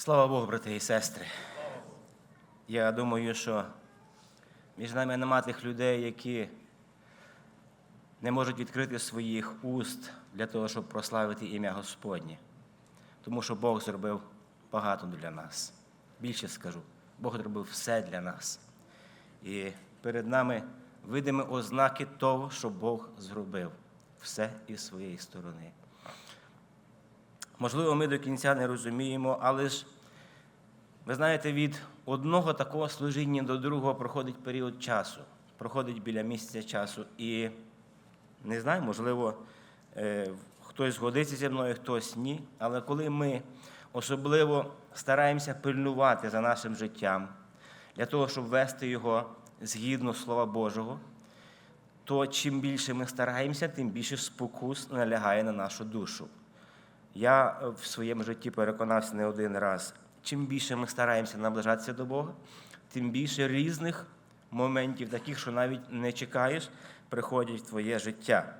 Слава Богу, брати і сестри. Я думаю, що між нами нема тих людей, які не можуть відкрити своїх уст для того, щоб прославити ім'я Господнє. Тому що Бог зробив багато для нас. Більше скажу, Бог зробив все для нас. І перед нами видимі ознаки того, що Бог зробив все із своєї сторони. Можливо, ми до кінця не розуміємо, але ж, ви знаєте, від одного такого служіння до другого проходить період часу, проходить біля місяця часу. І не знаю, можливо, е, хтось згодиться зі мною, хтось ні. Але коли ми особливо стараємося пильнувати за нашим життям, для того, щоб вести його згідно Слова Божого, то чим більше ми стараємося, тим більше спокус налягає на нашу душу. Я е, в своєму житті переконався не один раз. Чим більше ми стараємося наближатися до Бога, тим більше різних моментів, таких, що навіть не чекаєш, приходять в твоє життя.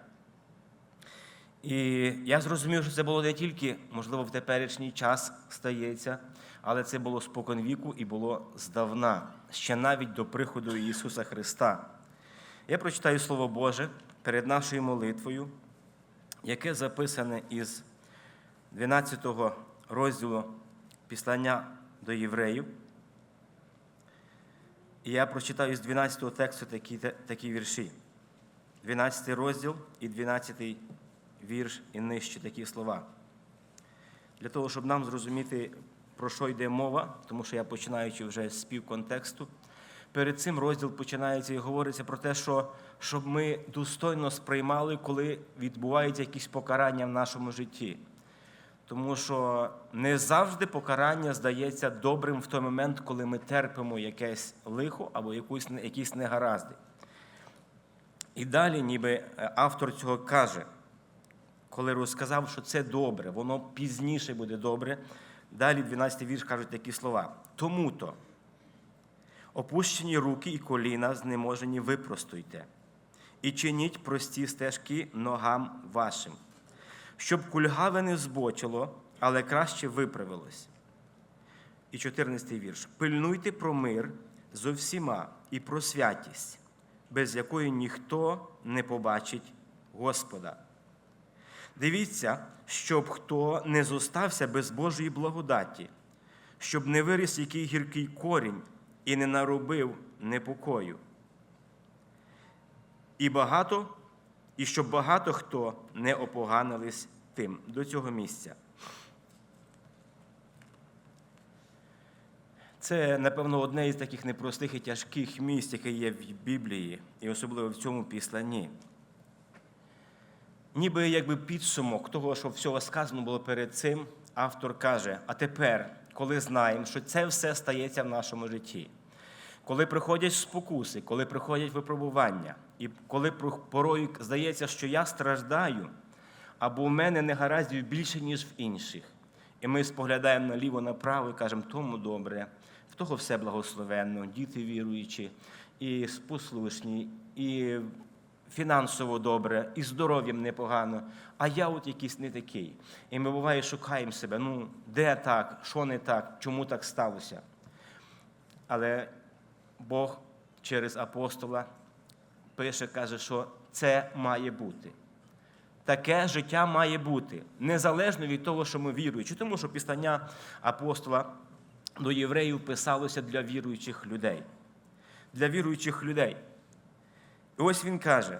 І я зрозумів, що це було не тільки, можливо, в теперішній час стається, але це було споконвіку і було здавна, ще навіть до приходу Ісуса Христа. Я прочитаю Слово Боже перед нашою молитвою, яке записане із 12 розділу післання до євреїв. І я прочитаю з 12 тексту такі, такі вірші. 12 розділ і 12 вірш і нижче такі слова. Для того, щоб нам зрозуміти, про що йде мова, тому що я починаючи вже з півконтексту, перед цим розділ починається і говориться про те, що щоб ми достойно сприймали, коли відбуваються якісь покарання в нашому житті. Тому що не завжди покарання здається добрим в той момент, коли ми терпимо якесь лихо або якусь, якісь негаразди. І далі, ніби е, автор цього каже, коли розказав, що це добре, воно пізніше буде добре. Далі 12 вірш кажуть такі слова. Тому-то опущені руки і коліна знеможені випростуйте, і чиніть прості стежки ногам вашим щоб кульгаве не збочило, але краще виправилось. І 14 вірш. Пильнуйте про мир зо всіма і про святість, без якої ніхто не побачить Господа. Дивіться, щоб хто не зостався без Божої благодаті, щоб не виріс який гіркий корінь і не наробив непокою. І багато і щоб багато хто не опоганились тим до цього місця. Це, напевно, одне із таких непростих і тяжких місць, яке є в Біблії, і особливо в цьому післанні. Ніби якби підсумок того, що всього сказано було перед цим, автор каже: а тепер, коли знаємо, що це все стається в нашому житті, коли приходять спокуси, коли приходять випробування, і коли порою здається, що я страждаю, або в мене негараздів більше, ніж в інших. І ми споглядаємо наліво направо і кажемо, тому добре, в того все благословенно, діти віруючі, і послушні, і фінансово добре, і здоров'ям непогано, а я от якийсь не такий. І ми буває шукаємо себе, ну, де так, що не так, чому так сталося. Але Бог через апостола пише, каже, що це має бути. Таке життя має бути, незалежно від того, що ми віруючи. Тому що післання апостола до євреїв писалося для віруючих людей. Для віруючих людей. І ось він каже,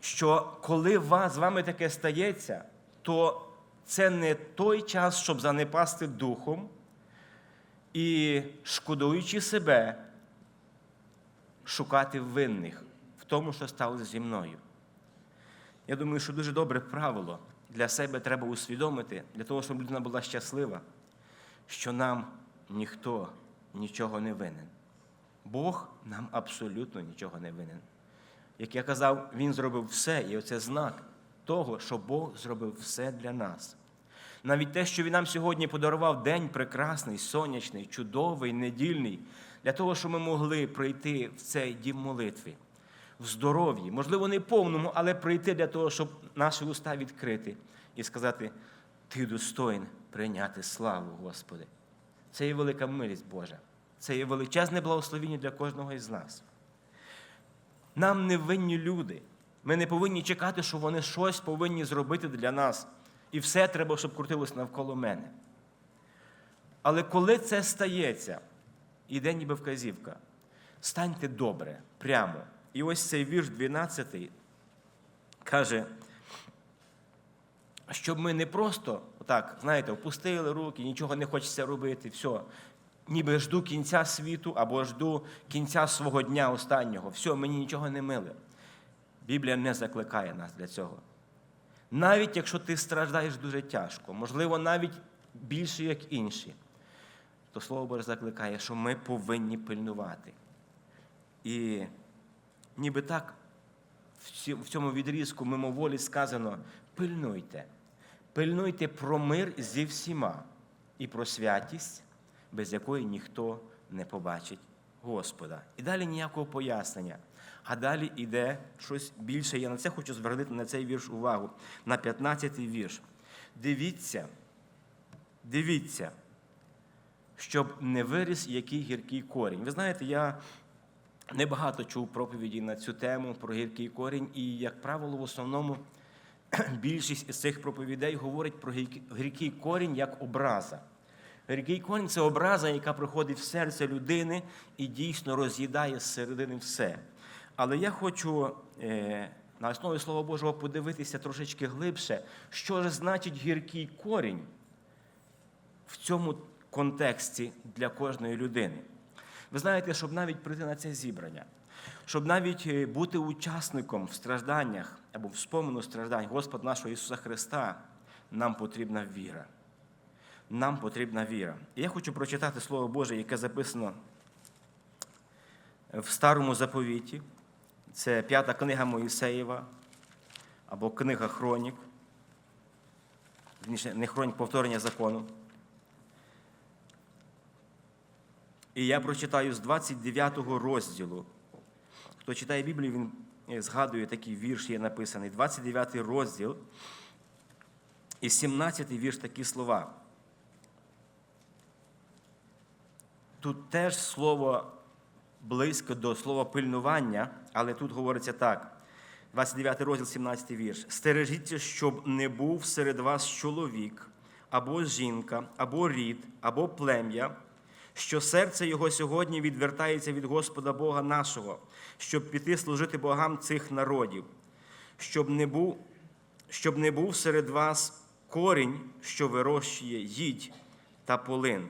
що коли з вами таке стається, то це не той час, щоб занепасти духом і, шкодуючи себе, шукати винних в тому, що сталося зі мною. Я думаю, що дуже добре правило для себе треба усвідомити, для того, щоб людина була щаслива, що нам ніхто нічого не винен. Бог нам абсолютно нічого не винен. Як я казав, Він зробив все, і оце знак того, що Бог зробив все для нас. Навіть те, що Він нам сьогодні подарував день прекрасний, сонячний, чудовий, недільний, для того, щоб ми могли пройти в цей дім молитви в здоров'ї, можливо, не повному, але прийти для того, щоб наші уста відкрити і сказати: Ти достоїн прийняти славу, Господи. Це є велика милість Божа. Це є величезне благословіння для кожного із нас. Нам не винні люди. Ми не повинні чекати, що вони щось повинні зробити для нас. І все треба, щоб крутилось навколо мене. Але коли це стається, іде ніби вказівка. Станьте добре, прямо. І ось цей вірш 12 каже, щоб ми не просто, отак, знаєте, опустили руки, нічого не хочеться робити, все. Ніби жду кінця світу або жду кінця свого дня останнього. Все, мені нічого не миле. Біблія не закликає нас для цього. Навіть якщо ти страждаєш дуже тяжко, можливо, навіть більше, як інші, то Слово Боже закликає, що ми повинні пильнувати. І ніби так в цьому відрізку мимоволі сказано: пильнуйте, пильнуйте про мир зі всіма і про святість, без якої ніхто не побачить Господа. І далі ніякого пояснення. А далі йде щось більше. Я на це хочу звернути на цей вірш увагу, на 15-й вірш. Дивіться, дивіться, щоб не виріс який гіркий корінь. Ви знаєте, я небагато чув проповіді на цю тему про гіркий корінь, і, як правило, в основному більшість із цих проповідей говорить про гіркий- гіркий корінь як образа. Гіркий корінь це образа, яка приходить в серце людини і дійсно роз'їдає зсередини все. Але я хочу е, на основі Слова Божого подивитися трошечки глибше, що ж значить гіркий корінь в цьому контексті для кожної людини. Ви знаєте, щоб навіть прийти на це зібрання, щоб навіть е, бути учасником в стражданнях або в спомину страждань Господа нашого Ісуса Христа, нам потрібна віра. Нам потрібна віра. І я хочу прочитати Слово Боже, яке записано в Старому заповіті. Це п'ята книга Моїсеєва або книга Хронік. Не хронік повторення закону. І я прочитаю з 29 розділу. Хто читає Біблію, він е, згадує такий вірш, є написаний. 29 розділ і 17 вірш такі слова. Тут теж слово близько до слова пильнування, але тут говориться так. 29 розділ, 17 вірш. Стережіться, щоб не був серед вас чоловік, або жінка, або рід, або плем'я, що серце його сьогодні відвертається від Господа Бога нашого, щоб піти служити богам цих народів, щоб не був, щоб не був серед вас корінь, що вирощує їдь та полин.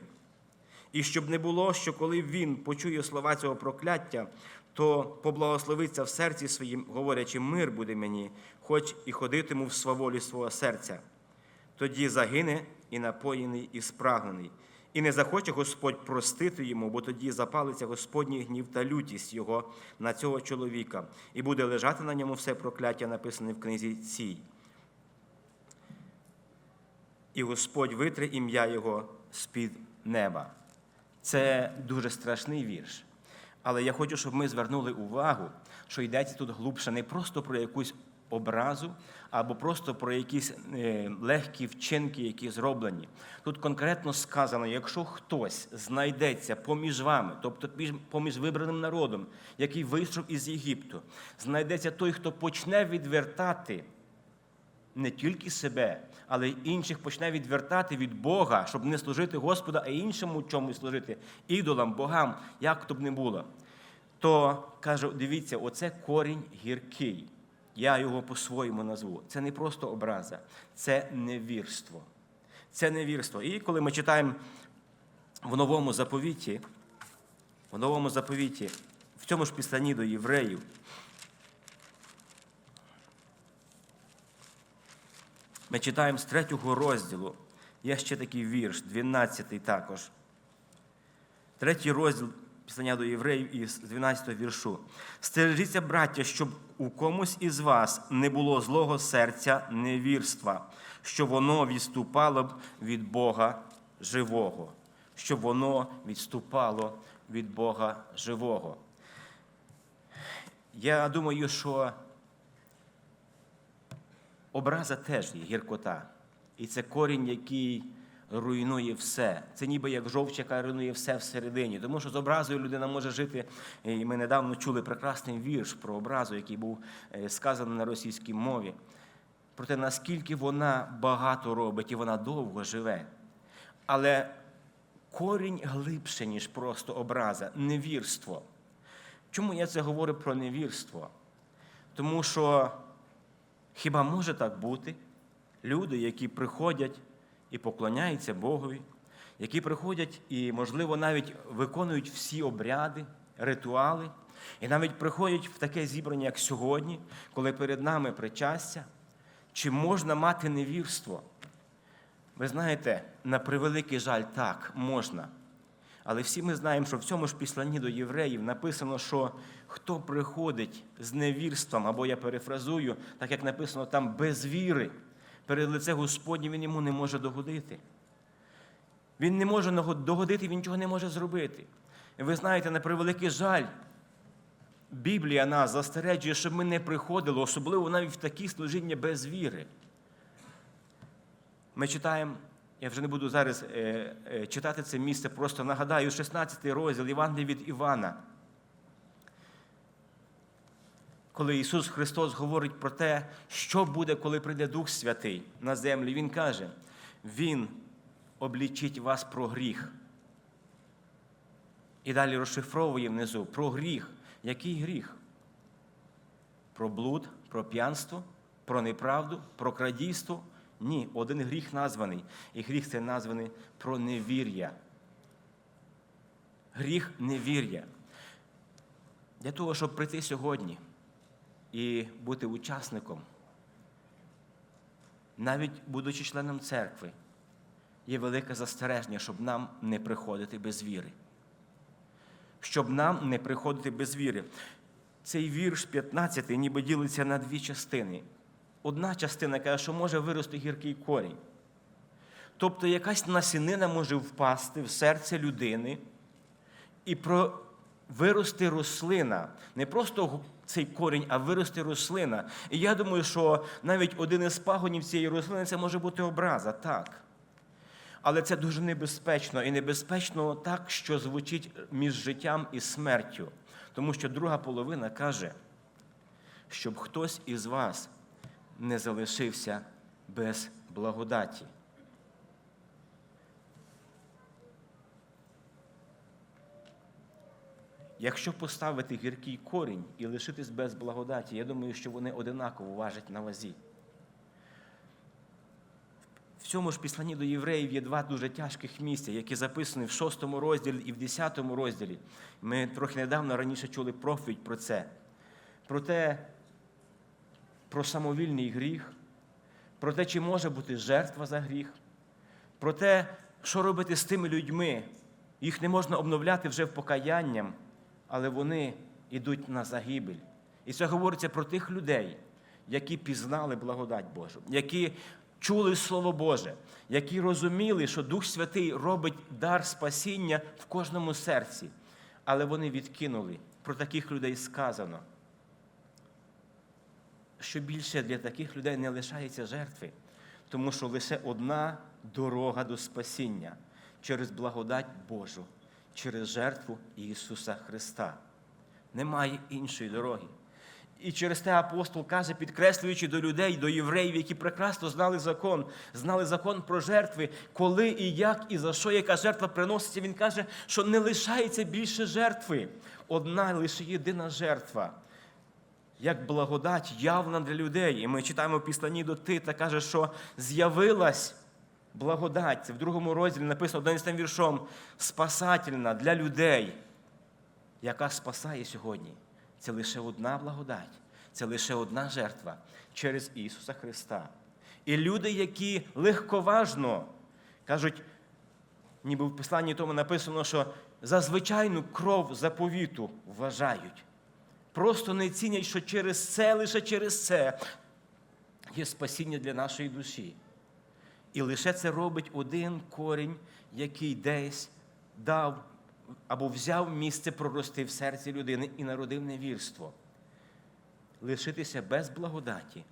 І щоб не було, що коли він почує слова цього прокляття, то поблагословиться в серці своїм, говорячи, мир буде мені, хоч і ходитиму в сваволі свого серця. Тоді загине і напоєний, і спрагнений. І не захоче Господь простити йому, бо тоді запалиться Господній гнів та лютість його на цього чоловіка, і буде лежати на ньому все прокляття, написане в книзі цій. І Господь витре ім'я Його з-під неба. Це дуже страшний вірш. Але я хочу, щоб ми звернули увагу, що йдеться тут глибше не просто про якусь образу, або просто про якісь е, легкі вчинки, які зроблені. Тут конкретно сказано: якщо хтось знайдеться поміж вами, тобто поміж вибраним народом, який вийшов із Єгипту, знайдеться той, хто почне відвертати не тільки себе, але й інших почне відвертати від Бога, щоб не служити Господу, а іншому чомусь служити, ідолам, богам, як то б не було. То каже, дивіться, оце корінь гіркий. Я його по-своєму назву. Це не просто образа, це невірство. Це невірство. І коли ми читаємо в новому заповіті, в новому заповіті, в цьому ж післанні до євреїв, Ми читаємо з третього розділу. Є ще такий вірш, 12 також. Третій розділ післання до євреїв із 12 віршу. Стережіться, браття, щоб у комусь із вас не було злого серця невірства, що воно відступало б від Бога живого. Щоб воно відступало від Бога живого. Я думаю, що Образа теж є гіркота. І це корінь, який руйнує все. Це ніби як жовч, яка руйнує все всередині. Тому що з образою людина може жити. І ми недавно чули прекрасний вірш про образу, який був е, сказаний на російській мові. Про те, наскільки вона багато робить і вона довго живе. Але корінь глибше, ніж просто образа, невірство. Чому я це говорю про невірство? Тому що хіба може так бути? Люди, які приходять і поклоняються Богові, які приходять і, можливо, навіть виконують всі обряди, ритуали, і навіть приходять в таке зібрання, як сьогодні, коли перед нами причастя, чи можна мати невірство? Ви знаєте, на превеликий жаль, так, можна. Але всі ми знаємо, що в цьому ж післанні до євреїв написано, що хто приходить з невірством, або я перефразую, так як написано там, без віри, перед лице Господнє він йому не може догодити. Він не може догодити, він нічого не може зробити. І ви знаєте, на превеликий жаль, Біблія нас застереджує, щоб ми не приходили, особливо навіть в такі служіння без віри. Ми читаємо, я вже не буду зараз е, е, читати це місце, просто нагадаю, 16 розділ Євангелія від Івана. Коли Ісус Христос говорить про те, що буде, коли прийде Дух Святий на землю, Він каже, Він облічить вас про гріх. І далі розшифровує внизу про гріх. Який гріх? Про блуд, про п'янство, про неправду, про крадійство. Ні, один гріх названий. І гріх це названий про невір'я. Гріх невір'я. Для того, щоб прийти сьогодні і бути учасником, навіть будучи членом церкви, є велике застереження, щоб нам не приходити без віри. Щоб нам не приходити без віри. Цей вірш 15 ніби ділиться на дві частини. Одна частина каже, що може вирости гіркий корінь. Тобто якась насінина може впасти в серце людини і про вирости рослина. Не просто цей корінь, а вирости рослина. І я думаю, що навіть один із пагонів цієї рослини це може бути образа, так. Але це дуже небезпечно і небезпечно так, що звучить між життям і смертю. Тому що друга половина каже, щоб хтось із вас не залишився без благодаті. Якщо поставити гіркий корінь і лишитись без благодаті, я думаю, що вони одинаково важать на вазі. В цьому ж післанні до євреїв є два дуже тяжких місця, які записані в шостому розділі і в десятому розділі. Ми трохи недавно раніше чули проповідь про це. Про те, про самовільний гріх, про те, чи може бути жертва за гріх, про те, що робити з тими людьми. Їх не можна обновляти вже покаянням, але вони йдуть на загибель. І це говориться про тих людей, які пізнали благодать Божу, які чули Слово Боже, які розуміли, що Дух Святий робить дар спасіння в кожному серці. Але вони відкинули. Про таких людей сказано що більше для таких людей не лишається жертви, тому що лише одна дорога до спасіння через благодать Божу, через жертву Ісуса Христа. Немає іншої дороги. І через те апостол каже, підкреслюючи до людей, до євреїв, які прекрасно знали закон, знали закон про жертви, коли і як, і за що яка жертва приноситься, він каже, що не лишається більше жертви. Одна лише єдина жертва як благодать явна для людей. І ми читаємо в післанні до Тита, каже, що з'явилась благодать. В другому розділі написано один з тим віршом спасательна для людей, яка спасає сьогодні. Це лише одна благодать, це лише одна жертва через Ісуса Христа. І люди, які легковажно кажуть, ніби в Писанні тому написано, що за звичайну кров заповіту вважають просто не цінять, що через це, лише через це є спасіння для нашої душі. І лише це робить один корінь, який десь дав або взяв місце прорости в серці людини і народив невірство. Лишитися без благодаті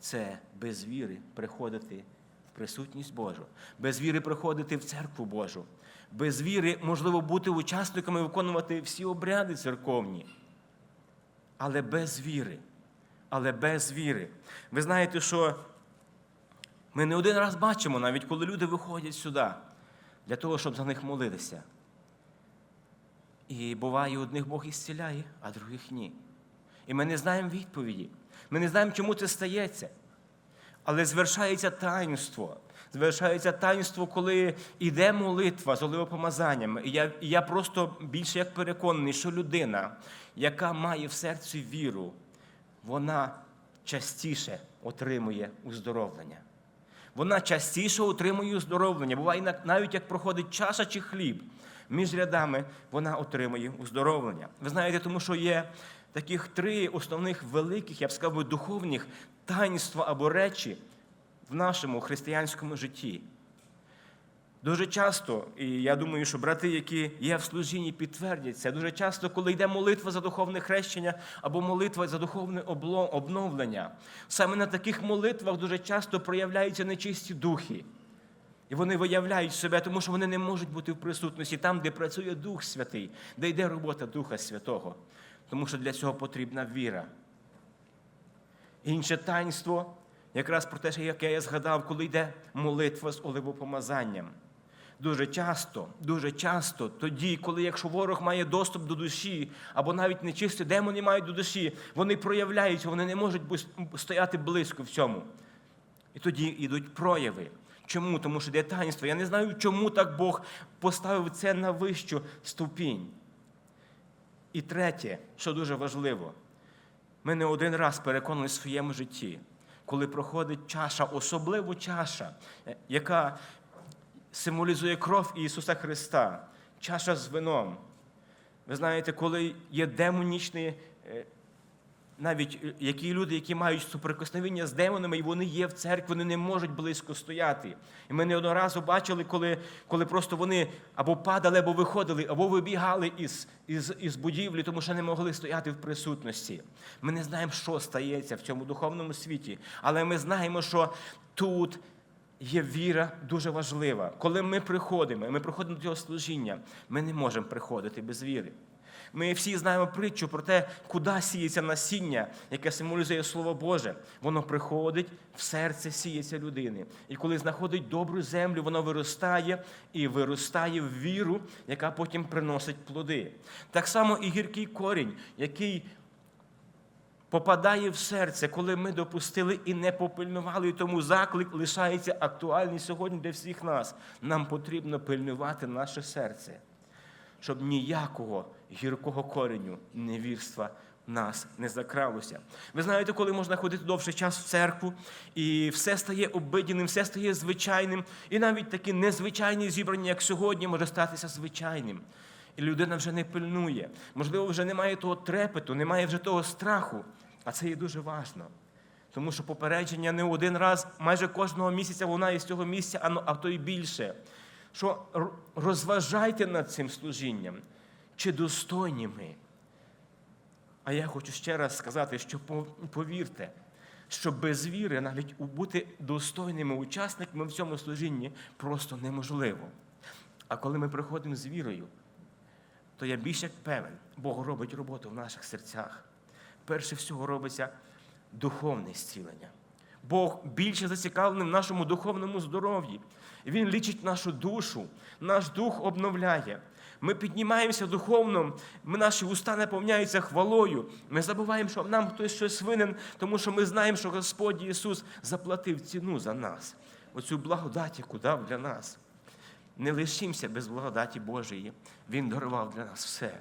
це без віри приходити в присутність Божу, без віри приходити в церкву Божу, без віри можливо бути учасниками, виконувати всі обряди церковні. Але без віри. Але без віри. Ви знаєте, що ми не один раз бачимо, навіть коли люди виходять сюди, для того, щоб за них молитися. І буває, одних Бог ісціляє, а других ні. І ми не знаємо відповіді. Ми не знаємо, чому це стається. Але звершається таїнство. Звершається таїнство, коли йде молитва з оливопомазанням. І я, і я просто більше як переконаний, що людина, яка має в серці віру, вона частіше отримує уздоровлення. Вона частіше отримує уздоровлення. Буває нав- навіть як проходить чаша чи хліб. Між рядами вона отримує уздоровлення. Ви знаєте, тому що є таких три основних великих, я б сказав, духовних таїнства або речі в нашому християнському житті. Дуже часто, і я думаю, що брати, які є в служінні, підтвердять це, дуже часто, коли йде молитва за духовне хрещення або молитва за духовне обновлення, саме на таких молитвах дуже часто проявляються нечисті духи. І вони виявляють себе, тому що вони не можуть бути в присутності там, де працює Дух Святий, де йде робота Духа Святого. Тому що для цього потрібна віра. Інше таїнство, якраз про те, яке я згадав, коли йде молитва з оливопомазанням. Дуже часто, дуже часто, тоді, коли якщо ворог має доступ до душі, або навіть нечисті демони мають до душі, вони проявляються, вони не можуть стояти близько в цьому. І тоді йдуть прояви. Чому? Тому що йде таїнство. Я не знаю, чому так Бог поставив це на вищу ступінь. І третє, що дуже важливо, ми не один раз переконали в своєму житті, коли проходить чаша, особливо чаша, е, яка символізує кров Ісуса Христа, чаша з вином. Ви знаєте, коли є демонічні, е, навіть е, які люди, які мають суприкосновення з демонами, і вони є в церкві, вони не можуть близько стояти. І ми не одноразу бачили, коли, коли просто вони або падали, або виходили, або вибігали із, із, із будівлі, тому що не могли стояти в присутності. Ми не знаємо, що стається в цьому духовному світі, але ми знаємо, що тут є віра дуже важлива. Коли ми приходимо, ми приходимо до цього служіння, ми не можемо приходити без віри. Ми всі знаємо притчу про те, куди сіється насіння, яке символізує Слово Боже. Воно приходить в серце сіється людини. І коли знаходить добру землю, воно виростає і виростає в віру, яка потім приносить плоди. Так само і гіркий корінь, який попадає в серце, коли ми допустили і не попильнували. І тому заклик лишається актуальний сьогодні для всіх нас. Нам потрібно пильнувати наше серце, щоб ніякого гіркого кореню невірства нас не закралося. Ви знаєте, коли можна ходити довший час в церкву, і все стає обидяним, все стає звичайним, і навіть такі незвичайні зібрання, як сьогодні, може статися звичайним. І людина вже не пильнує. Можливо, вже немає того трепету, немає вже того страху. А це є дуже важно. Тому що попередження не один раз, майже кожного місяця лунає з цього місця, ну, а то й більше. Що розважайте над цим служінням, чи достойні ми. А я хочу ще раз сказати, що повірте, що без віри навіть бути достойними учасниками в цьому служінні просто неможливо. А коли ми приходимо з вірою, то я більш як певен, Бог робить роботу в наших серцях. Перше всього робиться духовне зцілення. Бог більше зацікавлений в нашому духовному здоров'ї. Він лічить нашу душу, наш дух обновляє. Ми піднімаємося духовно, ми, наші уста наповняються хвалою. Ми забуваємо, що нам хтось щось винен, тому що ми знаємо, що Господь Ісус заплатив ціну за нас. Оцю благодать, яку дав для нас. Не лишимося без благодаті Божої. Він дарував для нас все.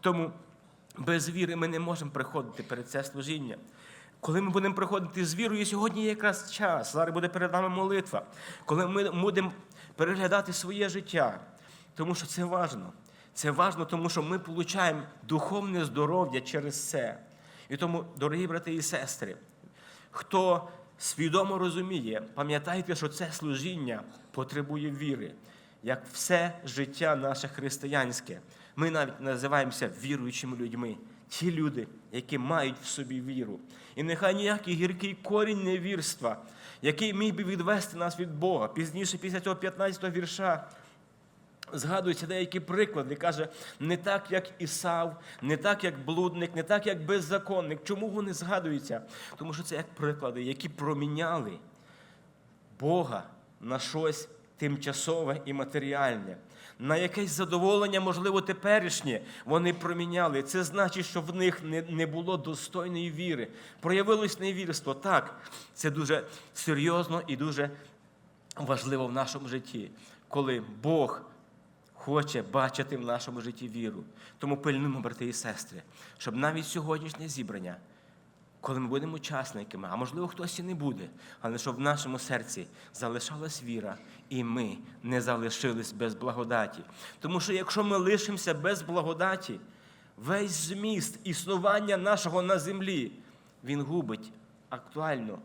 Тому без віри ми не можемо приходити перед це служіння. Коли ми будемо приходити з вірою, сьогодні є якраз час, зараз буде перед нами молитва, коли ми будемо переглядати своє життя, тому що це важно. Це важно, тому що ми отримуємо духовне здоров'я через це. І тому, дорогі брати і сестри, хто свідомо розуміє, пам'ятайте, що це служіння потребує віри, як все життя наше християнське. Ми навіть називаємося віруючими людьми ті люди, які мають в собі віру. І нехай ніякий гіркий корінь невірства, який міг би відвести нас від Бога. Пізніше, після цього 15 го вірша, згадуються деякі приклади. Каже, не так, як Ісав, не так, як блудник, не так, як беззаконник. Чому вони згадуються? Тому що це як приклади, які проміняли Бога на щось тимчасове і матеріальне. На якесь задоволення, можливо, теперішнє вони проміняли. Це значить, що в них не, було достойної віри. Проявилось невірство. Так, це дуже серйозно і дуже важливо в нашому житті, коли Бог хоче бачити в нашому житті віру. Тому пильнуємо, брати і сестри, щоб навіть сьогоднішнє зібрання коли ми будемо учасниками, а можливо хтось і не буде, але щоб в нашому серці залишалась віра, і ми не залишились без благодаті. Тому що якщо ми лишимося без благодаті, весь зміст існування нашого на землі, він губить актуально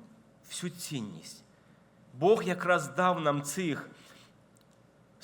всю цінність. Бог якраз дав нам цих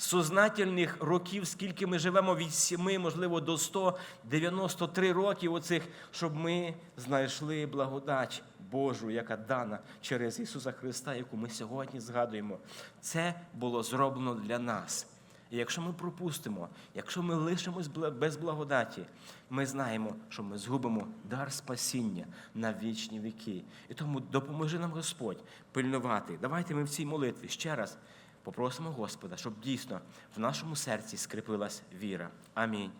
сознательних років, скільки ми живемо від 7, можливо, до 193 років оцих, щоб ми знайшли благодать Божу, яка дана через Ісуса Христа, яку ми сьогодні згадуємо. Це було зроблено для нас. І якщо ми пропустимо, якщо ми лишимось без благодаті, ми знаємо, що ми згубимо дар спасіння на вічні віки. І тому допоможи нам Господь пильнувати. Давайте ми в цій молитві ще раз попросимо Господа, щоб дійсно в нашому серці скріпилась віра. Амінь.